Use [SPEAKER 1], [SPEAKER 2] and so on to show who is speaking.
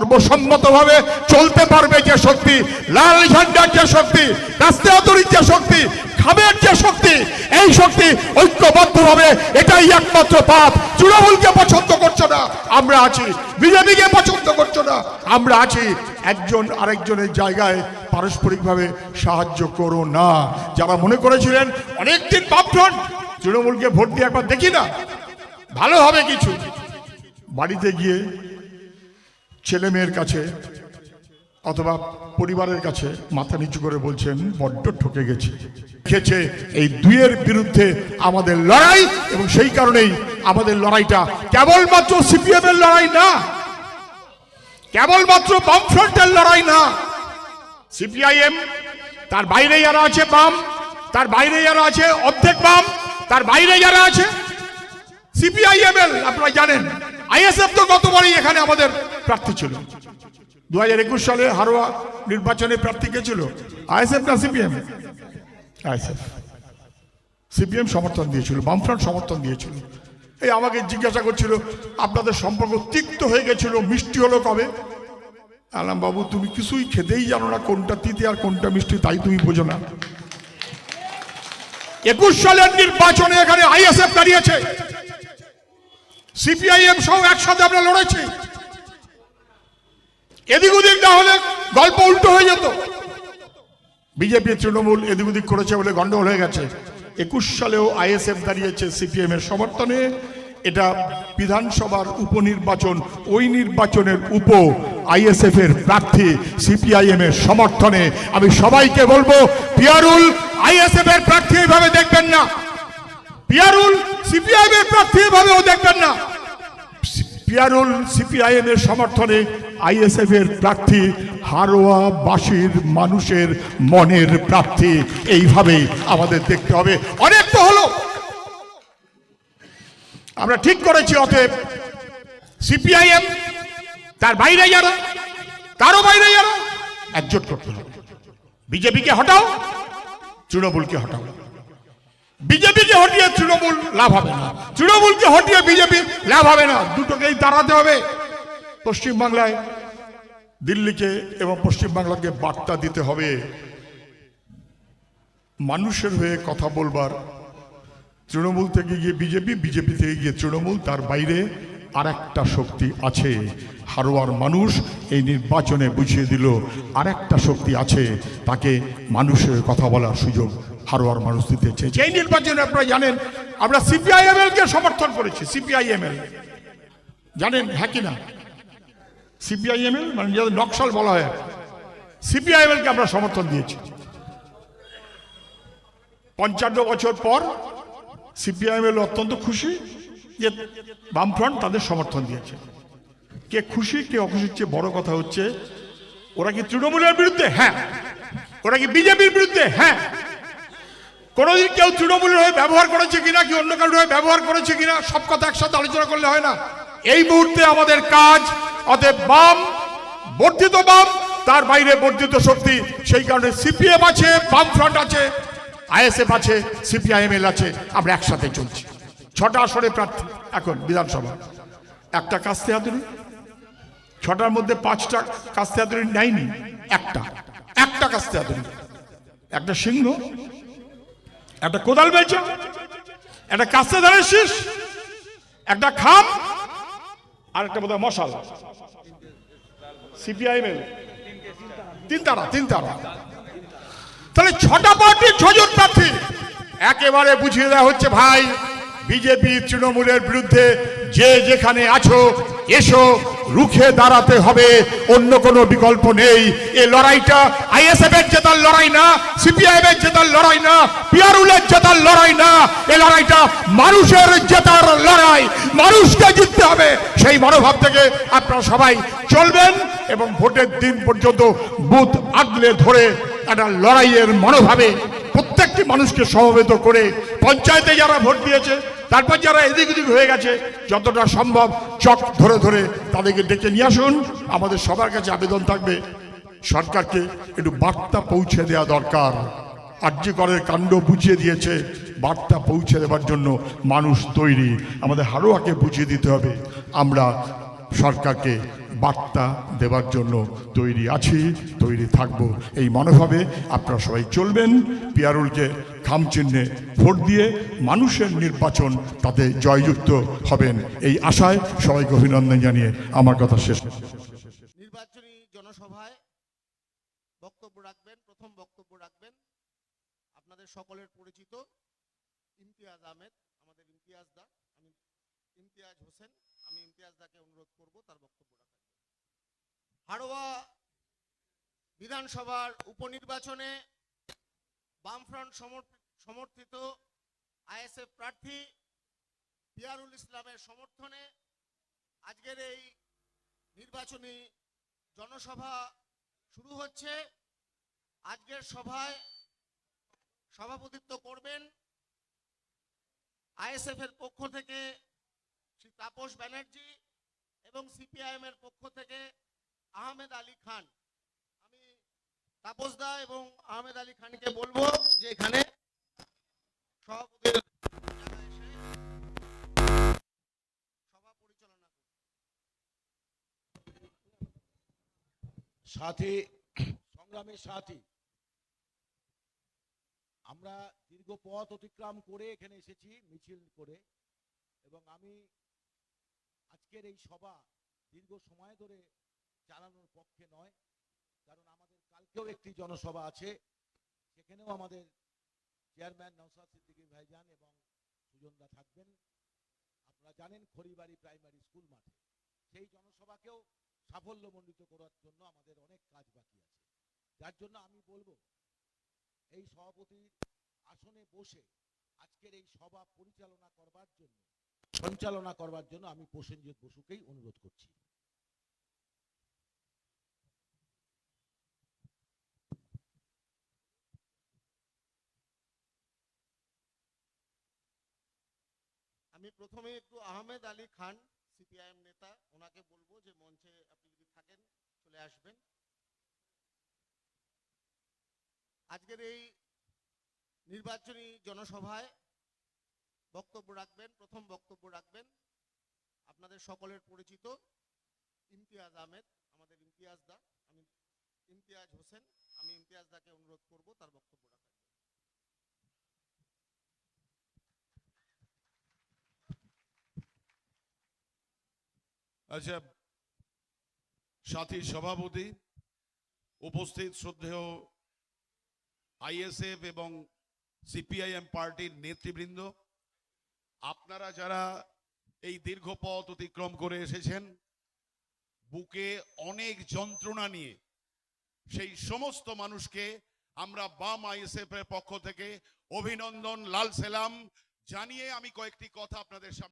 [SPEAKER 1] সর্বসম্মতভাবে চলতে পারবে যে শক্তি, লাল ঝান্ডার যে শক্তি রাস্তায়তরির যে শক্তি, খামের যে শক্তি, এই শক্তি ঐক্যবদ্ধভাবে এটাই একমাত্র পাপ। তৃণমূলকে পছন্দ করছ না, আমরা আছি। বিজেপিকে পছন্দ করছ না, আমরা আছি। একজন আরেকজনের জায়গায় পারস্পরিকভাবে সাহায্য করো না। যারা মনে করেছিলেন অনেকদিন বাপঠন তৃণমূলকে ভোট দিয়ে একবার দেখি না। ভালো হবে কিছু। বাড়িতে গিয়ে ছেলে মেয়ের কাছে অথবা পরিবারের কাছে মাথা নিচু করে বলছেন, বড্ড ঠকে গেছে। খেছে এই দুইয়ের বিরুদ্ধে আমাদের লড়াই এবং সেই কারণেই আমাদের লড়াইটা কেবলমাত্র সিপিএম এর লড়াই না, কেবলমাত্র বামফ্রন্টের লড়াই না। সিপিআইএম, তার বাইরে যারা আছে বাম, তার বাইরে যারা আছে অর্ধেক বাম, তার বাইরে যারা আছে সিপিআইএমএল আপনারা জানেন। আইএসএফ তো গতবারই এখানে আমাদের প্রার্থী ছিল। দু হাজার একুশ সালে হারোয়া নির্বাচনে প্রার্থী কে ছিল? আইএসএফ না সিপিএম? আইএসএফ। সিপিএম সমর্থন দিয়েছিল, বামফ্রন্ট সমর্থন দিয়েছিল। এই আমাকে জিজ্ঞাসা করছিল, আপনাদের সম্পর্ক তিক্ত হয়ে গেছিল, মিষ্টি হলো কবে? আলাম বাবু, তুমি কিছুই খেতেই জানো না, কোনটা তিতে আর কোনটা মিষ্টি, তাই তুমি বোঝো না। একুশ সালের নির্বাচনে এখানে আইএসএফ দাঁড়িয়েছে। সিপিআইএম সহ একসাথে আমরা লড়েছি। এদিক ওদিক না হলে গল্প উল্টো হয়ে যেত। বিজেপি তৃণমূল এদিক ওদিক করেছে বলে গন্ডগোল হয়ে গেছে। একুশ সালেও আইএসএফ দাঁড়িয়েছে সিপিএম এর সমর্থনে। এটা বিধানসভার উপনির্বাচন, ওই নির্বাচনের উপ আইএসএফ এর প্রার্থী সিপিআইএম এর সমর্থনে। আমি সবাইকে বলব, পিয়ারুল আইএসএফ এর প্রার্থী এইভাবে দেখবেন না। পিয়ারুল সিপিআইএম এর প্রার্থী এভাবেও দেখবেন না। পিয়ারুল সিপিআইএম এর সমর্থনে আইএসএফ এর প্রার্থী হারোয়াবাসীর মানুষের মনের প্রার্থী এইভাবেই আমাদের দেখতে হবে। অনেক তো হলো। আমরা ঠিক করেছি, অতএব সিপিআইএম তার বাইরে যারা, তারও বাইরে যারা, একজোট করতে হবে। বিজেপিকে হটাও, তৃণমূলকে হটাও। বিজেপিকে হটিয়ে তৃণমূল লাভ হবে না। তৃণমূলকে হটিয়ে বিজেপি লাভ হবে না। দুটোকেই দাঁড়াতে হবে। পশ্চিমবাংলায় দিল্লিকে এবং পশ্চিমবাংলাকে বার্তা দিতে হবে। মানুষের হয়ে কথা বলবার। তৃণমূল থেকে গিয়ে বিজেপি বিজেপি থেকে গিয়ে তৃণমূল, তার বাইরে আর একটা শক্তি আছে। হারোয়ার মানুষ এই নির্বাচনে বুঝিয়ে দিল আর একটা শক্তি আছে। তাকে মানুষের কথা বলার সুযোগ হারোয়ার মানুষ দিতে চেয়েছে। এই নির্বাচনে আপনারা জানেন, আমরা সিপিআইএমএল কে সমর্থন করেছি, সিপিআইএমএল। জানেন হ্যাঁ কি না? সিপিআইএমএল মানে যাদের নকশাল বলা হয় সিপিআইএমএল কে আমরা সমর্থন দিয়েছি। পঞ্চান্ন বছর পর সিপিআইএমএল অত্যন্ত খুশি যে বামফ্রন্ট তাদের সমর্থন দিয়েছে। কে খুশি, কে অখুশির চেয়ে বড় কথা হচ্ছে, ওরা কি তৃণমূলের বিরুদ্ধে? হ্যাঁ। ওরা কি বিজেপির বিরুদ্ধে? হ্যাঁ। কোনোদিন কেউ তৃণমূলের হয়ে ব্যবহার করেছে কিনা কি অন্য কারোর হয়ে ব্যবহার করেছে কিনা, সব কথা একসাথে আলোচনা করলে হয় না। এই মুহূর্তে আমাদের কাজ, অতএব বাম, বর্ধিত বাম, তার বাইরে বর্ধিত শক্তি, সেই কারণে সিপিএম আছে বাম ফ্রন্ট আছে, আইএসএফ আছে, সিপিআইএমএল আছে, আমরা একসাথে চলছি। ছটা আসরে প্রার্থী, এখন বিধানসভা। একটা কাস্তে হাতুড়ি ছটার মধ্যে পাঁচটা কাস্তে হাতুড়ি নেয়নি, একটা। একটা কাস্তে হাতুড়ি একটা সিংহ একটা কোদাল বেচা, একটা কাস্তে ধারের শীষ, একটা খাম, আর একটা বোধহয় মশাল। সিপিআইএমএল তিন তারা তিন তারা তাহলে ছটা পার্টির ছজন প্রার্থী, একেবারে বুঝিয়ে দেওয়া হচ্ছে, ভাই, বিজেপি, তৃণমূলের বিরুদ্ধে যে যেখানে আছো, এসো রুখে দাঁড়াতে হবে। অন্য কোনো বিকল্প নেই। এ লড়াইটা আইএসএফ এর জেতার লড়াই না, সিপিআইএম এর জেতার লড়াই না পিয়ারুলের জেতার লড়াই না, এ লড়াইটা মানুষের জেতার লড়াই, মানুষকে জিততে হবে। সেই মনোভাব থেকে আপনারা সবাই চলবেন এবং ভোটের দিন পর্যন্ত বুথ আগলে ধরে একটা লড়াইয়ের মনোভাবে প্রত্যেকটি মানুষকে সমবেত করে, পঞ্চায়েতে যারা ভোট দিয়েছে তারপর যারা এদিক ওদিক হয়ে গেছে, যতটা সম্ভব চক ধরে ধরে তাদেরকে ডেকে নিয়ে আসুন। আমাদের সবার কাছে আবেদন থাকবে, সরকারকে একটু বার্তা পৌঁছে দেওয়া দরকার। আর্যকরের কাণ্ড বুঝিয়ে দিয়েছে, বার্তা পৌঁছে দেওয়ার জন্য মানুষ তৈরি। আমাদের হারোয়াকে বুঝিয়ে দিতে হবে। আমরা সরকারকে বার্তা দেওয়ার জন্য তৈরি আছি, তৈরি থাকব। এই মনোভাবে আপনারা সবাই চলবেন। পিয়ারুলকে খামচিহ্নে ভোট দিয়ে মানুষের নির্বাচন তাতে জয়যুক্ত হবেন। এই আশায় সবাইকে অভিনন্দন জানিয়ে আমার কথা শেষ।
[SPEAKER 2] নির্বাচনী জনসভায় বক্তব্য রাখবেন, প্রথম বক্তব্য রাখবেন। আপনাদের সকলের পরিচিত ইমতিয়াজ আহমেদ, আমাদের ইমতিয়াজ দা, আমি ইমতিয়াজ হোসেন, আমি ইমতিয়াজ দাকে অনুরোধ করব তার বক্তব্য রাখার হাড়োয়া বিধানসভার উপনির্বাচনে বামফ্রন্ট সমর্থিত আইএসএফ প্রার্থী পিয়ারুল ইসলামের সমর্থনে আজকের এই নির্বাচনী জনসভা শুরু হচ্ছে। আজকের সভায় সভাপতিত্ব করবেন আইএসএফ এর পক্ষ থেকে শ্রী তাপস ব্যানার্জি এবং সিপিআইএম এর পক্ষ থেকে আহমেদ আলী খান। আমি তাপস দা এবং আহমেদ আলী খানকে বলব যে এখানে সভাপতির
[SPEAKER 3] সাথী, সংগ্রামের সাথী, আমরা দীর্ঘ পথ অতিক্রম করে এখানে এসেছি মিছিল করে, এবং আমি আজকের এই সভা দীর্ঘ সময় ধরে চালানোর পক্ষে নয়, কারণ আমাদের কালকেও একটি জনসভা আছে। সেখানেও আমাদের চেয়ারম্যান নওসাদ সিদ্দিকী ভাইজান এবং সুজনদা থাকবেন। আপনারা জানেন খড়িবাড়ি প্রাইমারি স্কুল মাঠে। সেই জনসভাকেও সাফল্যমণ্ডিত করার জন্য আমাদের অনেক কাজ বাকি আছে। যার জন্য আমি বলব, এই সভাপতির আসনে বসে আজকের এই সভা পরিচালনা জন্য সঞ্চালনা করবার জন্য আমি প্রসেনজিৎ বসুকেই অনুরোধ করছি।
[SPEAKER 2] আমি প্রথমে একটু আহমেদ আলী খান, সিপিআইএম নেতা, ওনাকে বলব যে মঞ্চে আপনি যদি থাকেন, চলে আসবেন। আজকের এই নির্বাচনী জনসভায় বক্তব্য রাখবেন, প্রথম বক্তব্য রাখবেন। আপনাদের সকলের পরিচিত ইমতিয়াজ আহমেদ, আমাদের ইমতিয়াজ দা, আমি ইমতিয়াজ হোসেন, আমি ইমতিয়াজ দাকে অনুরোধ করব তার বক্তব্য রাখার
[SPEAKER 4] আচ্ছা সাথী সভাপতি, উপস্থিত শ্রদ্ধেয় আইএসএফ এবং সিপিআইএম পার্টির নেতৃবৃন্দ আপনারা যারা এই দীর্ঘ পথ অতিক্রম করে এসেছেন, বুকে অনেক যন্ত্রণা নিয়ে সেই সমস্ত মানুষকে আমরা বাম আইএসএফ এর পক্ষ থেকে অভিনন্দন, লাল সেলাম জানিয়ে আমি কয়েকটি কথা আপনাদের সামনে